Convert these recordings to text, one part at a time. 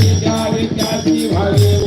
काय द्यावे त्याची व्हावे.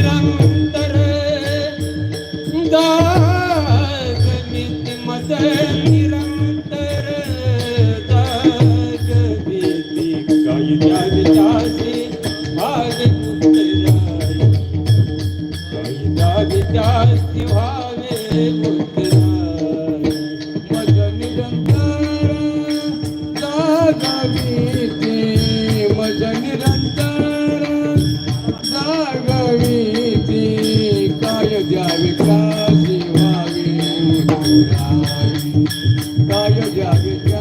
मज उतरावी काय द्यावे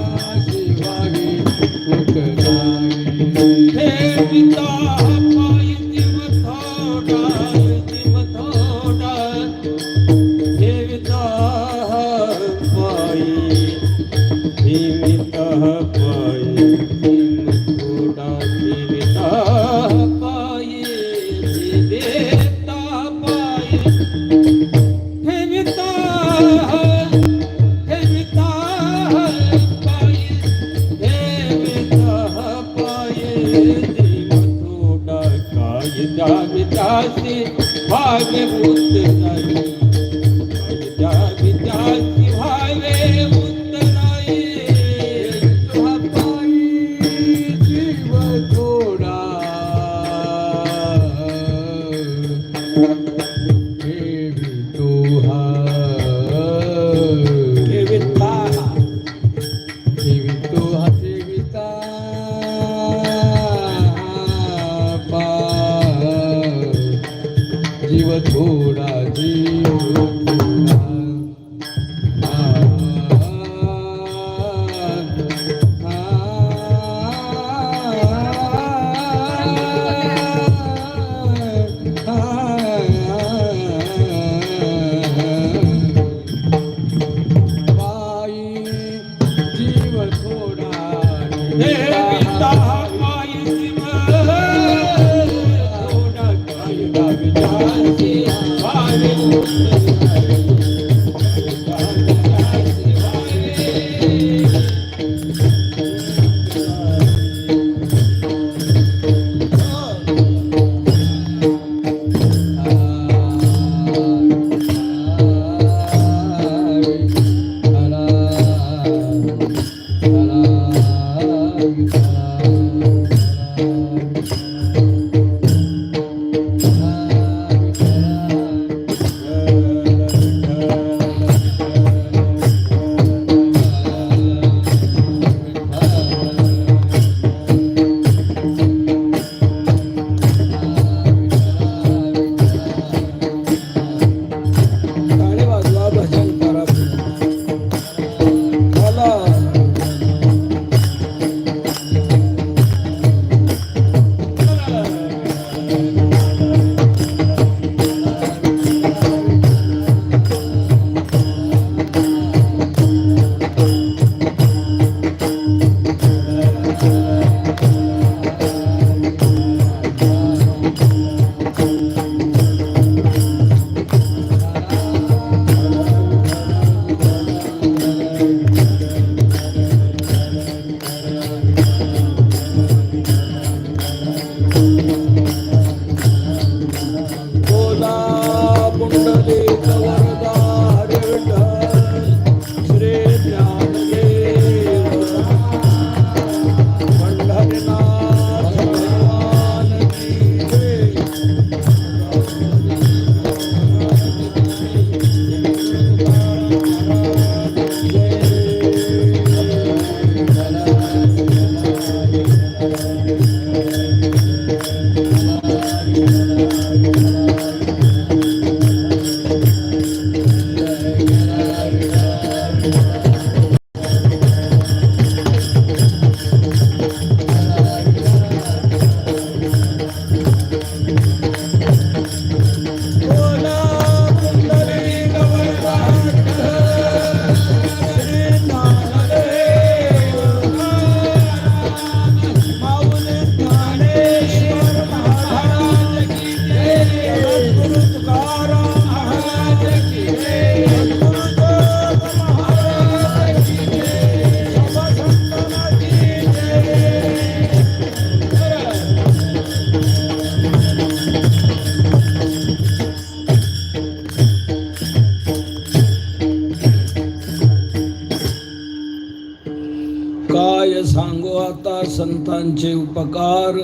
संतांचे उपकार.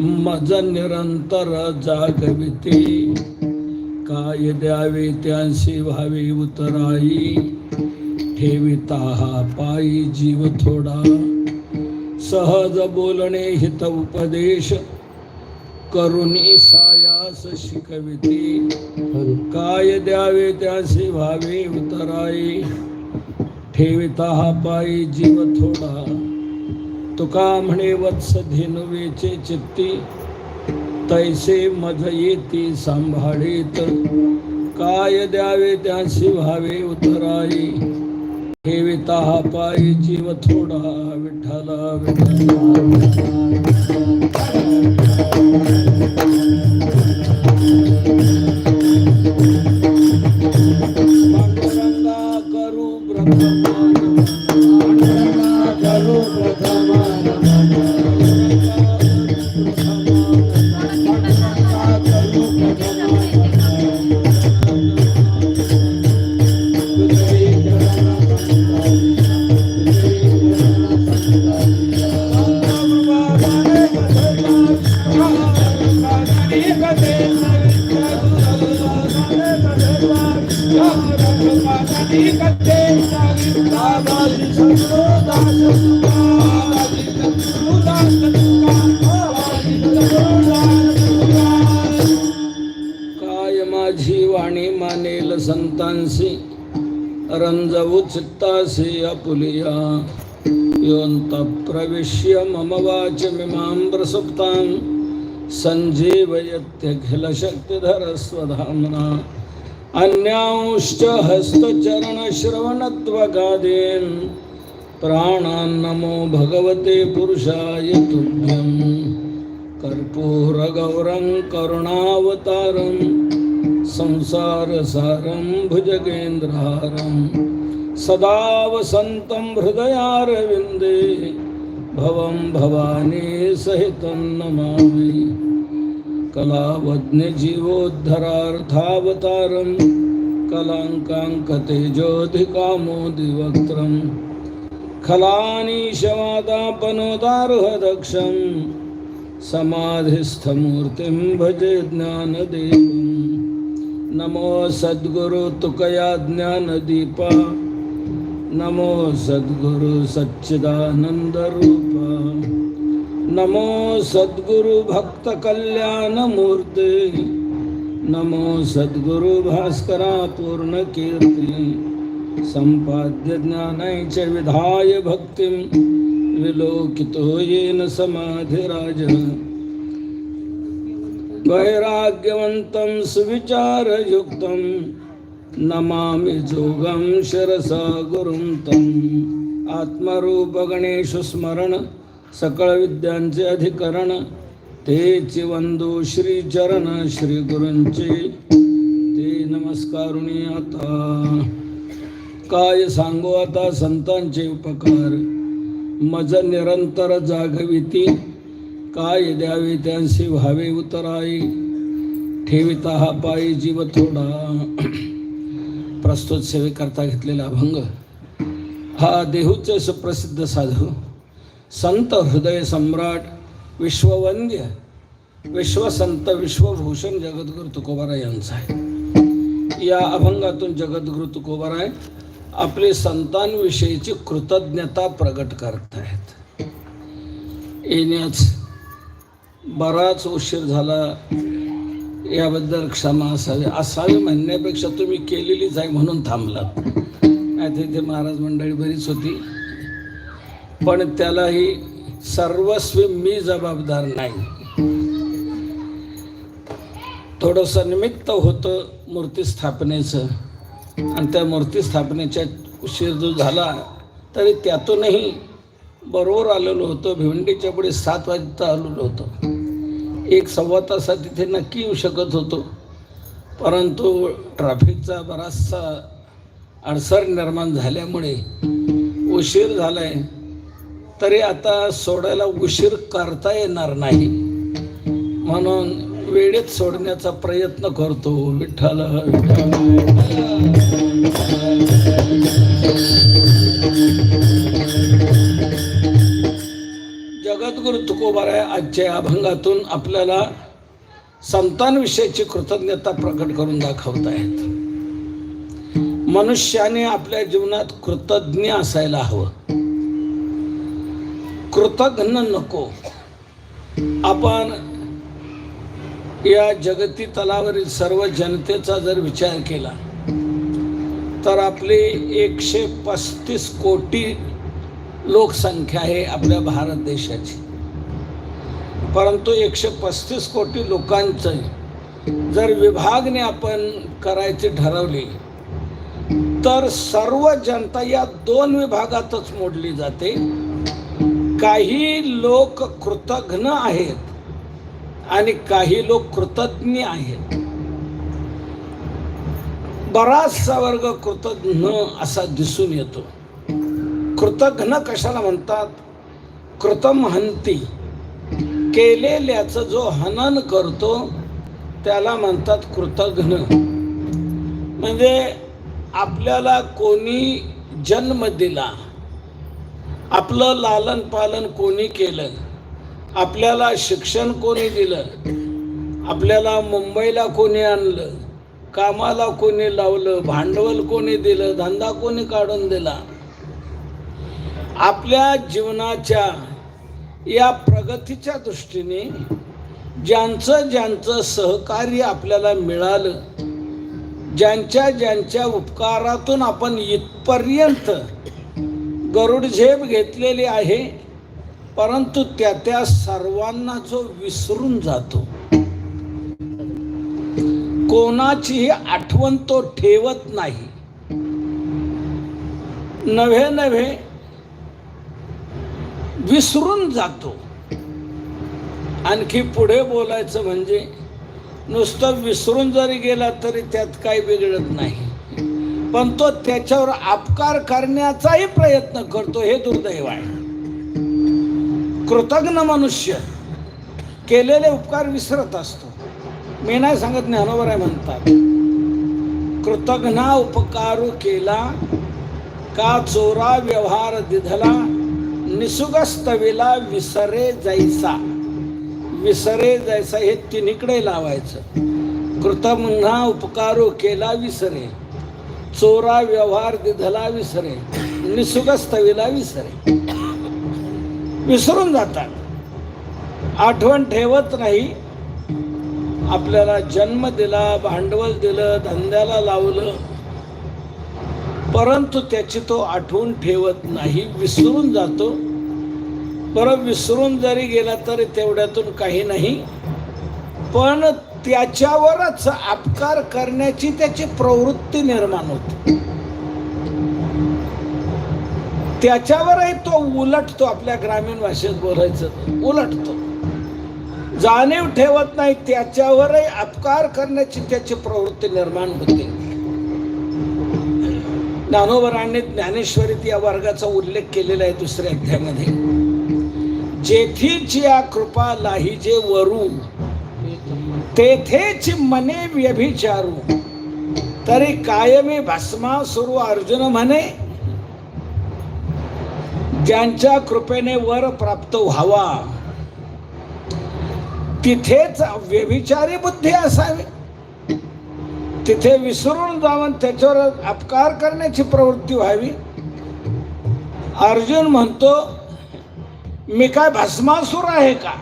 मज निरंतर जागविते. काय द्यावे त्यांशी व्हावे उतराई. ठेविता हा पायी जीव थोडा. सहज बोलणे हित उपदेश. करुणी सायास शिकविते. काय द्यावे त्यांशी भावे उतराई. ठेविता हा पायी जीव थोडा. तुका म्हणे वत्स धेनुवेचे चित्ती. तैसे मध येती सांभाळीत काय द्यावे त्यासी भावे उतराई. ठेविता पायी जीव थोडा विठ्ठला विठ्ठला. संतांसी रंजवू चित्तासी अपुलिया योऽन्तप्रविश्य मम वाचमिमां सञ्जीवयत्यखिलशक्तिधरस्वधाम्ना अन्यांश्च हस्तचरणश्रवणत्वगादीन् प्राणान्नमो भगवते पुरुषाय तुभ्यं कर्पूरगौरं करुणावतारम्। संसारसारं भुजगेन्द्रहारं सदा वसन्तं हृदयारविन्दे भवं भवानी सहितं नमामि। कलावज्ञजीवोद्धरार्थावतारं कलाङ्काङ्कतेजोधिकामोदिवक्त्रं खलानीशवादापनोदार्हदक्षं समाधिस्थमूर्तिं भजे ज्ञानदेवम्। नमो सद्गुरु तुकया ज्ञानदीपा। नमो सद्गुरु सच्चिदानन्दरूपा नमो सद्गुरु भक्त कल्याण नमो सद्गुरु भास्करा पूर्ण कीर्ती। संपाद्य च विधाय भक्तिं। विलोकितो येन समाधिराजः। वैराग्यवन्तं सुविचारयुक्तं नमामि जोगं शिरसा गुरुं तम् आत्मरूपगणेश स्मरण सकळ विद्यांचे अधिकरण ते चिवंदो श्री चरण श्री गुरुंचे। ते नमस्कारुणी आता। काय सांगू आता संतांचे उपकार? मज निरंतर जागविती। काय द्यावे त्यांचे व्हावे उतराई. ठेविता हा पायी जीव थोडा. प्रस्तुत सेवेकरता घेतलेला अभंग. हा देहूचे सुप्रसिद्ध साधू. संत हृदय सम्राट विश्ववंद्य विश्वसंत विश्वभूषण जगद्गुरु तुकोबाराय यांचा आहे. या अभंगातून जगद्गुरु तुकोबाराय आपले संतांविषयीची कृतज्ञता प्रकट करत आहेत येण्याच बराच उशीर झाला. याबद्दल क्षमा असावी. असावी म्हणण्यापेक्षा तुम्ही केलेलीच आहे म्हणून थांबलात. नाही तिथे महाराज मंडळी बरीच होती. पण त्यालाही सर्वस्वी मी जबाबदार नाही. थोडंसं निमित्त होतं मूर्ती स्थापनेचं. आणि त्या मूर्ती स्थापनेच्या उशीर जो झाला तरी त्यातूनही बरोबर आलेलो होतो. भिवंडीच्या पुढे सात वाजता आलेलो होतो. एक सव्वा तासात तिथे नक्की येऊ शकत होतो. परंतु ट्रॅफिकचा बराचसा अडसर निर्माण झाल्यामुळे उशीर झाला आहे तरी आता सोडायला उशीर करता येणार नाही. म्हणून वेळेत सोडण्याचा प्रयत्न करतो. विठ्ठल. जगद्गुरु तुकोबाराय आजच्या या अभंगातून आपल्याला संतांविषयीची कृतज्ञता प्रकट करून दाखवत आहेत मनुष्याने आपल्या जीवनात कृतज्ञ असायला हवं. कृतज्ञ नको. आपण या जगती तलावरील सर्व जनतेचा जर विचार केला तर आपली एकशे पस्तीस कोटी लोकसंख्या आहे आपल्या भारत देशाची. परंतु एकशे पस्तीस कोटी लोकांचं जर विभागने आपण करायचे ठरवले तर सर्व जनता या दोन विभागातच मोडली जाते. काही लोक कृतघ्न आहेत आणि काही लोक कृतज्ञ आहेत. बराचसा वर्ग कृतज्ञ असा दिसून येतो. कृतघ्न कशाला म्हणतात? कृतम हंती केलेल्याचं जो हनन करतो त्याला म्हणतात कृतघ्न. म्हणजे आपल्याला कोणी जन्म दिला आपलं लालन पालन कोणी केलं आपल्याला शिक्षण कोणी दिलं आपल्याला मुंबईला कोणी आणलं कामाला कोणी लावलं भांडवल कोणी दिलं धंदा कोणी काढून दिला आपल्या जीवनाच्या या प्रगतीच्या दृष्टीने ज्यांचं ज्यांचं सहकार्य आपल्याला मिळालं ज्यांच्या ज्यांच्या उपकारातून आपण इथपर्यंत गरुड झेप घेतलेली आहे परंतु त्या त्या सर्वांना जो विसरून जातो. कोणाचीही आठवण तो ठेवत नाही. नव्हे नव्हे विसरून जातो. आणखी पुढे बोलायचं म्हणजे नुसतं विसरून जरी गेला तरी त्यात काही बिघडत नाही. पण तो त्याच्यावर अपकार करण्याचाही प्रयत्न करतो हे दुर्दैव आहे. कृतज्ञ मनुष्य केलेले उपकार विसरत असतो. मी नाही सांगत ज्ञानोबर आहे म्हणतात. कृतज्ञा उपकारू केला का चोरा व्यवहार दिधला निसुगस्तवीला विसरे जायचा. विसरे जायचा हे तिन्हीकडे लावायचं. कृतज्ञा उपकारो केला विसरे. चोरा व्यवहार दिधला विसरे. निसुगस्तवीला विसरे. विसरून जातात. आठवण ठेवत नाही. आपल्याला जन्म दिला भांडवल दिलं धंद्याला लावलं. परंतु त्याची तो आठवून ठेवत नाही विसरून जातो. बरं विसरून जरी गेला तरी तेवढ्यातून काही नाही. पण त्याच्यावरच अपकार करण्याची त्याची प्रवृत्ती निर्माण होते. त्याच्यावरही तो उलटतो आपल्या ग्रामीण भाषेत बोलायचं उलटतो. जाणीव ठेवत नाही त्याच्यावरही अपकार करण्याची त्याची प्रवृत्ती निर्माण होते. ज्ञानोबरांनी ज्ञानेश्वरीत या वर्गाचा उल्लेख केलेला आहे दुसऱ्या अध्यायामध्ये. जेथीची या कृपा लाहिजे वरू तेथेच मने व्यभिचारू. तरी कायमी भस्मा सुरू अर्जुन म्हणे ज्यांच्या कृपेने वर प्राप्त व्हावा तिथेच व्यभिचारी बुद्धी असावी. तिथे विसरून जाऊन त्याच्यावर अपकार करण्याची प्रवृत्ती व्हावी. अर्जुन म्हणतो मी काय भस्मासूर आहे का?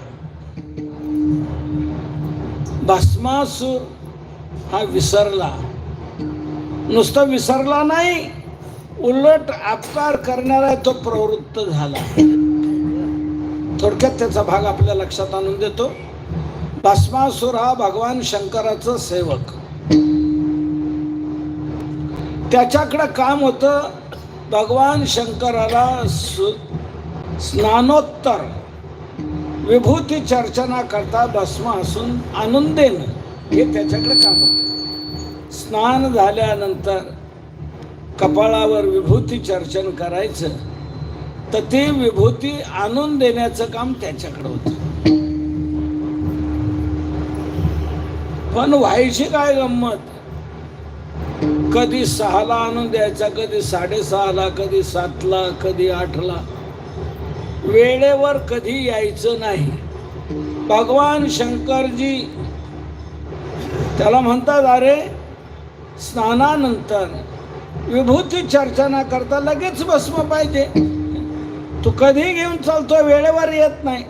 भस्मासूर हा विसरला. नुसतं विसरला नाही उलट अपकार करणारा तो प्रवृत्त झाला. थोडक्यात त्याचा भाग आपल्या लक्षात आणून देतो. भस्मासूर हा भगवान शंकराचा सेवक. त्याच्याकडं काम होतं. भगवान शंकराला सु स्नानोत्तर विभूती चर्चना करता भस्म असून आणून देणं हे त्याच्याकडे काम होतं. स्नान झाल्यानंतर कपाळावर विभूती चर्चन करायचं तर ते विभूती आणून देण्याचं काम त्याच्याकडे होतं. पण व्हायची काय गंमत? कधी सहाला आणून द्यायचा कधी साडेसहाला कधी सातला कधी आठला. वेळेवर कधी यायचं नाही. भगवान शंकरजी त्याला म्हणतात अरे स्नानानंतर विभूती चर्चना करता लगेच भस्म पाहिजे. तू कधी घेऊन चालतो वेळेवर येत नाही.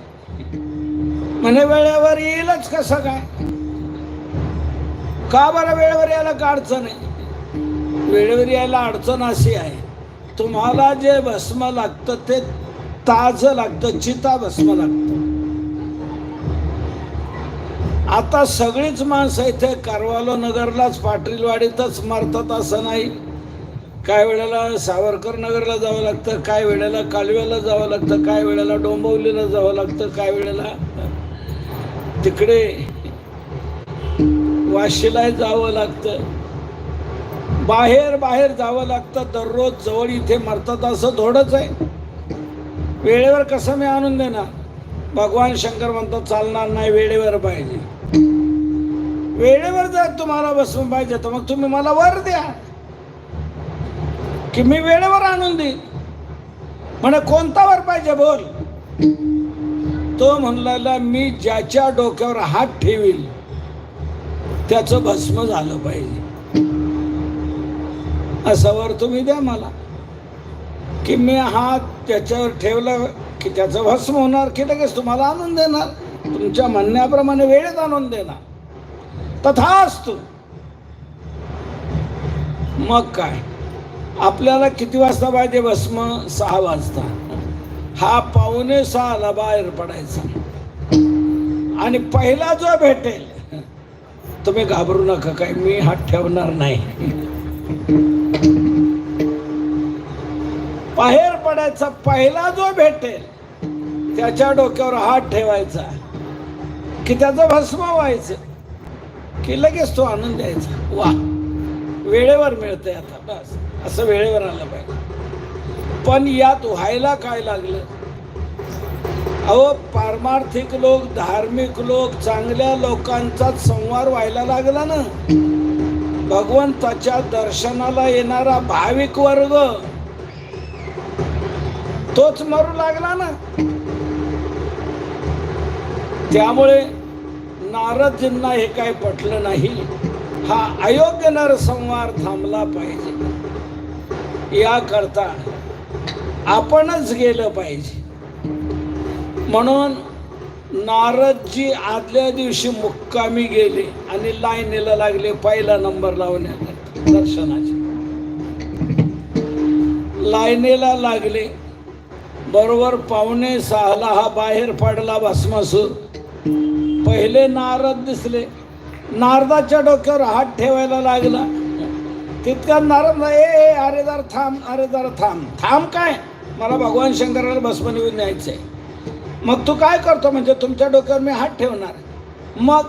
म्हणे वेळेवर येईलच कसं काय? का बरं वेळेवर यायला का अडचण आहे? वेळेवर यायला अडचण अशी आहे. तुम्हाला जे भस्म लागतं ते ताजं लागतं चिता भस्म लागतं. आता सगळीच माणसं इथे कारवालो नगरलाच पाटीलवाडीतच मारतात असं नाही. काय वेळेला सावरकर नगरला जावं लागतं काय वेळेला कालव्याला जावं लागतं काय वेळेला डोंबवलीला जावं लागतं काय वेळेला तिकडे वाशीला जावं लागतं. बाहेर बाहेर जावं लागतं. दररोज जवळ इथे मरतात असं थोडंच आहे. वेळेवर कसं मी आणून देणार? भगवान शंकर म्हणतात चालणार नाही वेळेवर पाहिजे. वेळेवर जर तुम्हाला बसून पाहिजे तर मग तुम्ही मला वर द्या. की मी वेळेवर आणून देईन. म्हणे कोणता वर पाहिजे बोल. तो म्हणलेला मी ज्याच्या डोक्यावर हात ठेवील त्याचं भस्म झालं पाहिजे. असं वर तुम्ही द्या मला. की मी हात त्याच्यावर ठेवला की त्याचं भस्म होणार की लगेच तुम्हाला आणून देणार तुमच्या म्हणण्याप्रमाणे वेळेत आणून देणार तथा असतो मग काय? आपल्याला किती वाजता पाहिजे भस्म? सहा वाजता. हा पावणे सहाला बाहेर पडायचा. आणि पहिला जो भेटेल तुम्ही घाबरू नका काय मी हात ठेवणार नाही. बाहेर पडायचा पहिला जो भेटेल त्याच्या डोक्यावर हात ठेवायचा. की त्याचं भस्म व्हायचं की लगेच तो आणून द्यायचा वा वेळेवर मिळतंय आता बस. असं वेळेवर आलं पाहिजे. पण यात व्हायला काय लागलं? अहो पारमार्थिक लोक धार्मिक लोक चांगल्या लोकांचाच संवार व्हायला लागला ना. भगवंताच्या दर्शनाला येणारा भाविक वर्ग. तोच मरू लागला ना. त्यामुळे नारदजींना हे काय पटलं नाही. हा अयोग्य नरसंहार थांबला पाहिजे. याकरता आपणच गेलं पाहिजे. म्हणून नारदजी आदल्या दिवशी मुक्कामी गेले आणि लाईनीला लागले पहिला नंबर लावण्यात दर्शनाचे. लाईनीला लागले. बरोबर पाहुणे सहाला हा बाहेर पडला भस्मासूर. पहिले नारद दिसले. नारदाच्या डोक्यावर हात ठेवायला लागला. तितका नारद ए अरे जर थांब अरे जर थांब. थांब काय? मला भगवान शंकराला भस्म न्यायचं आहे मग तू काय करतो म्हणजे तुमच्या डोक्यावर मी हात ठेवणार? मग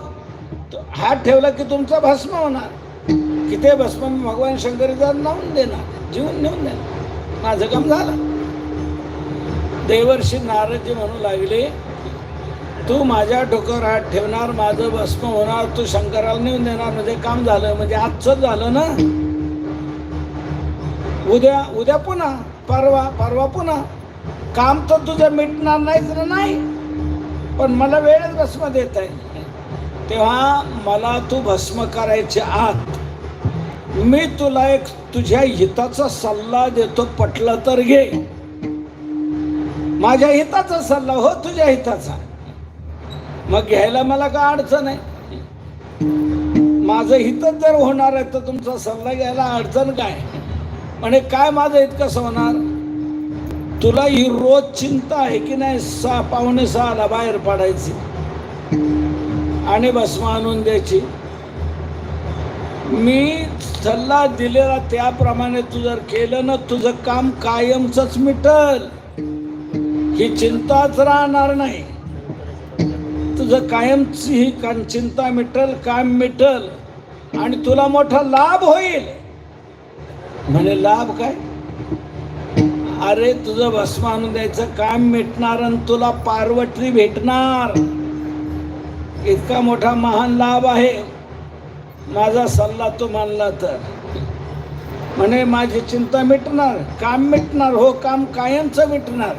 हात ठेवला की तुमचा भस्म होणार. की ते भस्म मी भगवान शंकरीचा लावून देणार जीवन नेऊन देणार. माझं काम झालं. देवर्षी नारदजी म्हणू लागले तू माझ्या डोक्यावर हात ठेवणार माझं भस्म होणार तू शंकराला नेऊन देणार. म्हणजे काम झालं म्हणजे आजचं झालं ना? उद्या उद्या पुन्हा परवा परवा पुन्हा. काम तर तुझं मिटणार नाहीच ना नाही. पण मला वेळच भस्म देत आहे. तेव्हा मला तू भस्म करायच्या आत. मी तुला एक तुझ्या हिताचा सल्ला देतो पटलं तर घे. माझ्या हिताचा सल्ला हो तुझ्या हिताचा. मग घ्यायला मला काय अडचण आहे? माझं हितच जर होणार आहे तर तुमचा सल्ला घ्यायला अडचण काय? म्हणे काय माझं इतकं होणार? तुला ही रोज चिंता आहे की नाही? सहा पावणे सहाला बाहेर पडायची. आणि भस्म आणून द्यायची. मी सल्ला दिलेला त्याप्रमाणे तू जर केलं ना तुझं काम कायमच मिटल. ही चिंताच राहणार नाही. तुझं कायमची ही कान- चिंता मिटल काम मिटल. आणि तुला मोठा लाभ होईल. म्हणे लाभ काय? अरे तुझं भस्म आणून द्यायचं काम मिटणार आणि तुला पार्वती भेटणार. इतका मोठा महान लाभ आहे. माझा सल्ला तू मानला तर. म्हणे माझी चिंता मिटणार काम मिटणार हो काम कायमचं मिटणार.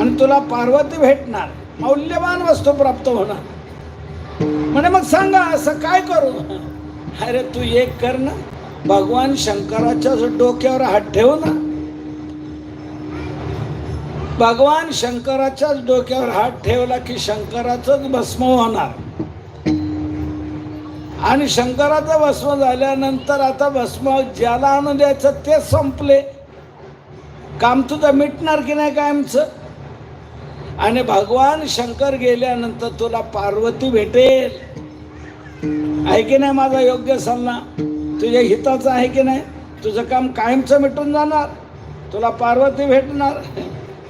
आणि तुला पार्वती भेटणार. मौल्यवान वस्तू प्राप्त होणार. म्हणे मग सांगा असं काय करू? अरे तू एक कर ना. भगवान शंकराच्या डोक्यावर हात ठेव ना. भगवान शंकराच्याच डोक्यावर हात ठेवला की शंकराचंच भस्म होणार. आणि शंकराचं भस्म झाल्यानंतर आता भस्म ज्याला आणून द्यायचं ते संपले. काम तुझं मिटणार की नाही कायमचं आणि भगवान शंकर गेल्यानंतर तुला पार्वती भेटेल. आहे की नाही माझा योग्य सल्ला? तुझ्या हिताचा आहे की नाही? तुझं काम कायमचं मिटून जाणार. तुला पार्वती भेटणार.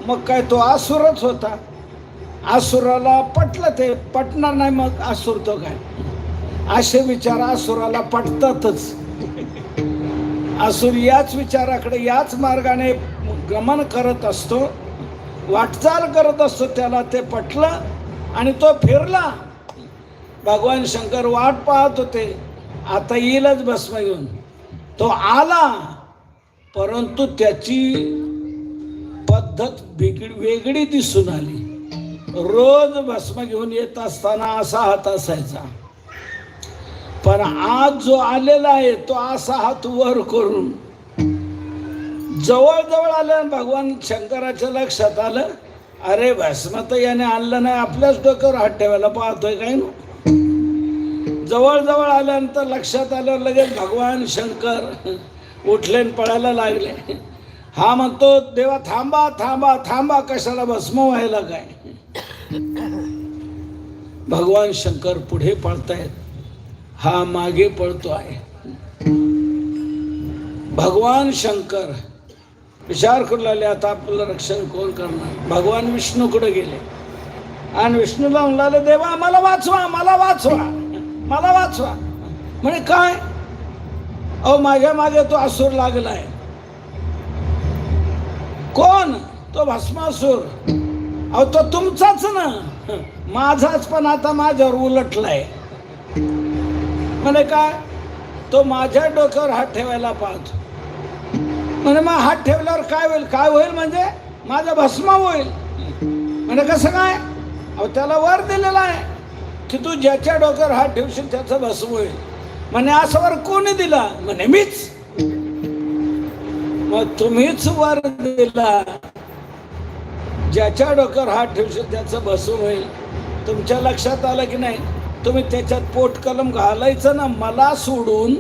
मग काय तो आसुरच होता. आसुराला पटलं ते पटणार नाही मग आसुर तो काय? असे विचार आसुराला पटतातच. आसुर याच विचाराकडे याच मार्गाने गमन करत असतो वाटचाल करत असतो त्याला ते पटलं आणि तो फिरला. भगवान शंकर वाट पाहत होते. आता येईलच भस्म घेऊन. तो आला परंतु त्याची पद्धत वेगळी दिसून आली. रोज भस्म घेऊन येत असताना असा हात असायचा. पण आज जो आलेला आहे तो असा हात वर करून जवळजवळ आल्या भगवान शंकराच्या लक्षात आलं अरे भस्म तर याने आणलं नाही आपल्याच डोक्यावर हात ठेवायला पाहतोय काय ना? जवळजवळ आल्यानंतर लक्षात आलं लगेच भगवान शंकर उठले आणि पळायला लागले. हा म्हणतो देवा थांबा थांबा थांबा कशाला भस्म व्हायला काय? भगवान शंकर पुढे पळतायत. हा मागे पळतो आहे. भगवान शंकर विचार करू लागले आता आपलं रक्षण कोण करणार? भगवान विष्णूकडे गेले? आणि विष्णूला म्हणाले देवा मला वाचवा मला वाचवा मला वाचवा. म्हणे काय? अहो माझ्या मागे तो असूर लागलाय. कोण? तो भस्मासूर. अहो तो तुमचाच ना. माझाच पण आता माझ्यावर उलटलाय. म्हणे काय? तो माझ्या डोक्यावर हात ठेवायला पाहतो. म्हणे मग हात ठेवल्यावर काय होईल? काय होईल म्हणजे? माझा भस्मा होईल. म्हणजे कसं काय? अहो त्याला वर दिलेला आहे. की तू ज्याच्या डोक्यावर हात ठेवशील त्याचं भस्म होईल. म्हणे असं वर कोणी दिला? म्हणे मीच. मग तुम्हीच वर दिला. ज्याच्या डोक्यावर हात ठेवशील त्याचं बसू होईल. तुमच्या लक्षात आलं की नाही? तुम्ही त्याच्यात पोट कलम घालायचं ना मला सोडून.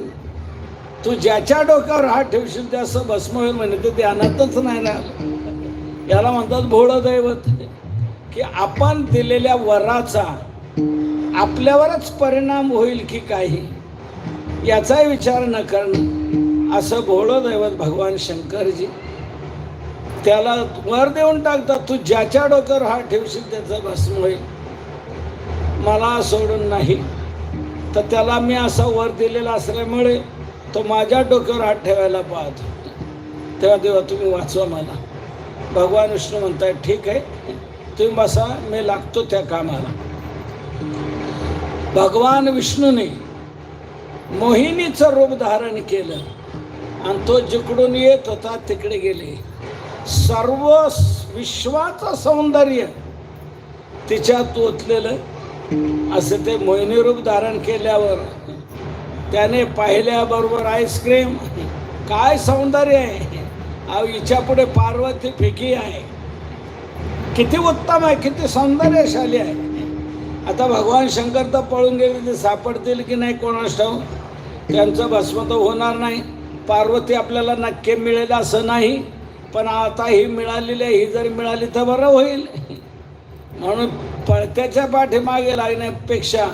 तू ज्याच्या डोक्यावर हात ठेवशील त्याचं भस्म होईल म्हणजे ते ध्यानातच नाही ना याला म्हणतात भोळं दैवत. की आपण दिलेल्या वराचा आपल्यावरच परिणाम होईल की काही? याचाही विचार न करणं. असं भोळं दैवत भगवान शंकरजी त्याला वर देऊन टाकतात तू ज्याच्या डोक्यावर हात ठेवशील त्याचं भस्म होईल. मला सोडून नाही. तर त्याला मी असा वर दिलेला असल्यामुळे तो माझ्या डोक्यावर हात ठेवायला पाहतो तेव्हा देवा तुम्ही वाचवा मला. भगवान विष्णू म्हणताय ठीक आहे तुम्ही बसा मी लागतो त्या कामाला. भगवान विष्णूने मोहिनीचं रूप धारण केलं. आणि तो जिकडून येत होता तिकडे गेले. सर्व विश्वाचं सौंदर्य तिच्यात ओतलेलं. असं ते मोहिनीरूप धारण केल्यावर त्याने पाहिल्याबरोबर आईस्क्रीम काय सौंदर्य आहे? अहो हिच्या पुढे पार्वती फिकी आहे. किती उत्तम आहे किती सौंदर्यशाली आहे. आता भगवान शंकर तर पळून गेले ते सापडतील की नाही कोणास ठाऊ त्यांचं भस्म तर होणार नाही. पार्वती आपल्याला नक्की मिळेल असं नाही पण आता ही मिळालेली आहे ही जर मिळाली तर बरं होईल. म्हणून पळत्याच्या पाठीमागे लागण्यापेक्षा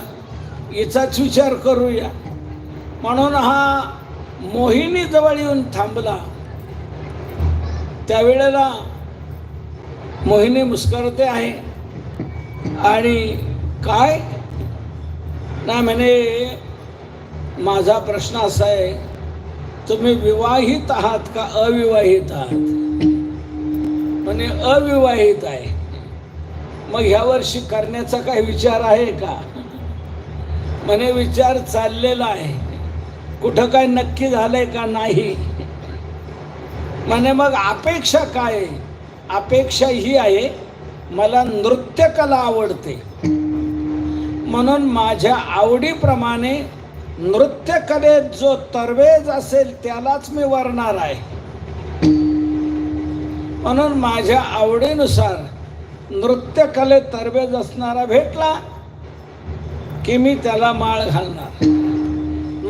हिचाच विचार करूया. म्हणून हा मोहिनी जवळ येऊन थांबला. त्यावेळेला मोहिनी मुस्करते आहे. आणि काय? ना म्हणे माझा प्रश्न असा आहे तुम्ही विवाहित आहात का अविवाहित आहात? म्हणे अविवाहित आहे. मग ह्या वर्षी करण्याचा काही विचार आहे का? म्हणे विचार चाललेला आहे. कुठं काय नक्की झालंय का नाही? म्हणे मग अपेक्षा काय आहे? अपेक्षा ही आहे मला नृत्यकला आवडते. म्हणून माझ्या आवडीप्रमाणे नृत्यकलेत जो तरवेज असेल त्यालाच मी वरणार आहे. म्हणून माझ्या आवडीनुसार नृत्यकलेत तरबेज असणारा भेटला की मी त्याला माळ घालणार.